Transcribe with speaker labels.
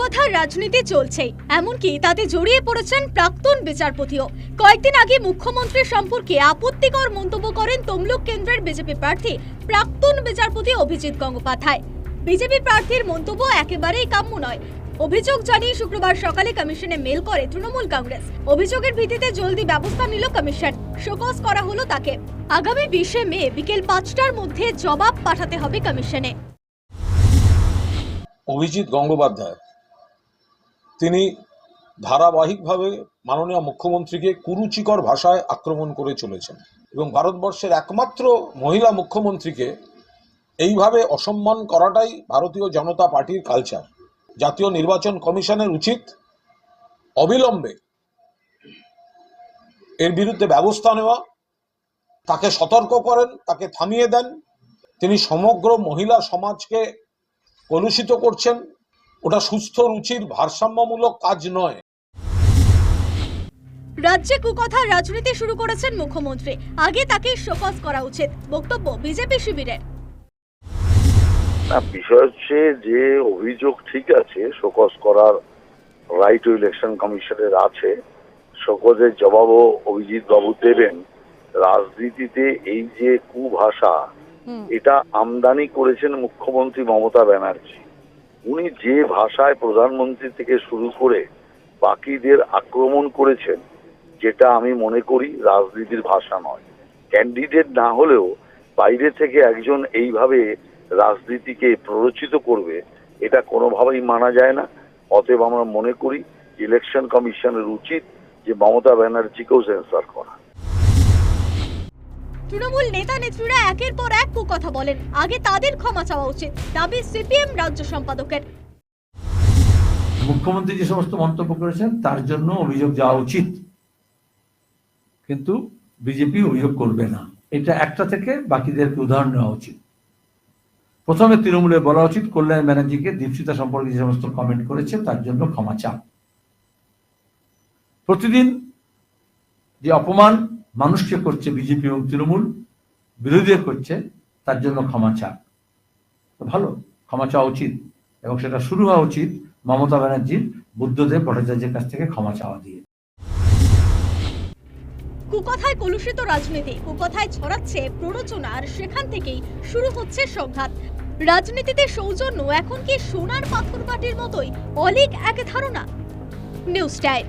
Speaker 1: কুকথার রাজনীতি চলছে। এমনকি তাতে জড়িয়ে পড়েছেন প্রাক্তন বিচারপতিও। কয়েকদিন আগে মুখ্যমন্ত্রী সম্পর্কে আপত্তিকর মন্তব্য করেন তমলুক কেন্দ্রের বিজেপি প্রার্থী প্রাক্তন বিচারপতি অভিজিৎ গঙ্গোপাধ্যায়। বিজেপি প্রার্থীর মন্তব্য একেবারেই কাম্য নয়। অভিযোগ জানিয়ে শুক্রবার সকালে কমিশনে মেল করে তৃণমূল কংগ্রেস। অভিযোগের ভিত্তিতে জলদি ব্যবস্থা নিল কমিশন। শোকজ করা হলো তাকে। আগামী বিশে মে বিকেল পাঁচটার মধ্যে জবাব পাঠাতে হবে কমিশনে।
Speaker 2: অভিজিৎ গঙ্গোপাধ্যায় তিনি ধারাবাহিকভাবে মাননীয় মুখ্যমন্ত্রীকে কুরুচিকর ভাষায় আক্রমণ করে চলেছেন এবং ভারতবর্ষের একমাত্র মহিলা মুখ্যমন্ত্রীকে এইভাবে অসম্মান করাটাই ভারতীয় জনতা পার্টির কালচার জাতীয় নির্বাচন কমিশনের উচিত অবিলম্বে এর বিরুদ্ধে ব্যবস্থা নেওয়া, তাকে সতর্ক করেন, তাকে থামিয়ে দেন। তিনি সমগ্র মহিলা সমাজকে কলুষিত করছেন। ওটা সুস্থ রুচির ভারসাম্যমূলক কাজ নয়।
Speaker 1: রাজ্যে কুকথার রাজনীতি শুরু করেছেন মুখ্যমন্ত্রী। আগে তাকে শোকজ করা উচিত বক্তব্য বিজেপি শিবিরের।
Speaker 3: বিষয় হচ্ছে যে অভিযোগ ঠিক আছে শোকজ করার রাইট ইলেকশন কমিশনের আছে। শোকজের জবাবও অভিজিৎ বাবু দেবেন। রাজনীতিতে এই যে কুভাষা এটা আমদানি করেছেন মুখ্যমন্ত্রী মমতা ব্যানার্জি। উনি যে ভাষায় প্রধানমন্ত্রী থেকে শুরু করে বাকিদের আক্রমণ করেছেন, যেটা আমি মনে করি রাজনীতির ভাষা নয়। ক্যান্ডিডেট না হলেও বাইরে থেকে একজন এইভাবে রাজনীতিকে প্ররোচিত করবে, এটা কোনোভাবেই মানা যায় না। অতএব আমরা মনে করি ইলেকশন কমিশনের উচিত যে মমতা ব্যানার্জিকেও সেন্সার করা।
Speaker 1: তৃণমূল নেতা নেত্রীরা একের পর এক কুকথা বলেন। আগে তাদের ক্ষমা চাওয়া উচিত, দাবি সিপিএম রাজ্য সম্পাদকের।
Speaker 4: মুখ্যমন্ত্রী যে সমস্ত মন্তব্য করেছেন, তার জন্য অভিযোগ যাওয়া উচিত। কিন্তু বিজেপি অভিযোগ করবে না। এটা একটা থেকে বাকিদেরকে উদাহরণ নেওয়া উচিত। প্রথমে তৃণমূলে বলা উচিত, কল্যাণ ব্যানার্জিকে দীপশিতা সম্পর্কে যে সমস্ত কমেন্ট করেছে, তার জন্য ক্ষমা চান। প্রতিদিন যে অপমান মানুষকে করছে বিজেপি এবং তৃণমূল, বিরোধীরা করছে, তার জন্য ক্ষমা চা ভালো, ক্ষমা চাওয়া উচিত। এবং সেটা শুরু হওয়া উচিত মমতা ব্যানার্জির, বুদ্ধদেব ভট্টাচার্যের কাছ থেকে ক্ষমা চাওয়া দিয়ে।
Speaker 1: কুকথায় কলুষিত রাজনীতি, কুকথায় ছড়াচ্ছে প্ররোচনা, আর সেখান থেকেই শুরু হচ্ছে সংঘাত। রাজনীতিতে সৌজন্য, এখন কি সোনার পাথর বাটির মতোই? অলিক এক ধারণা। News time.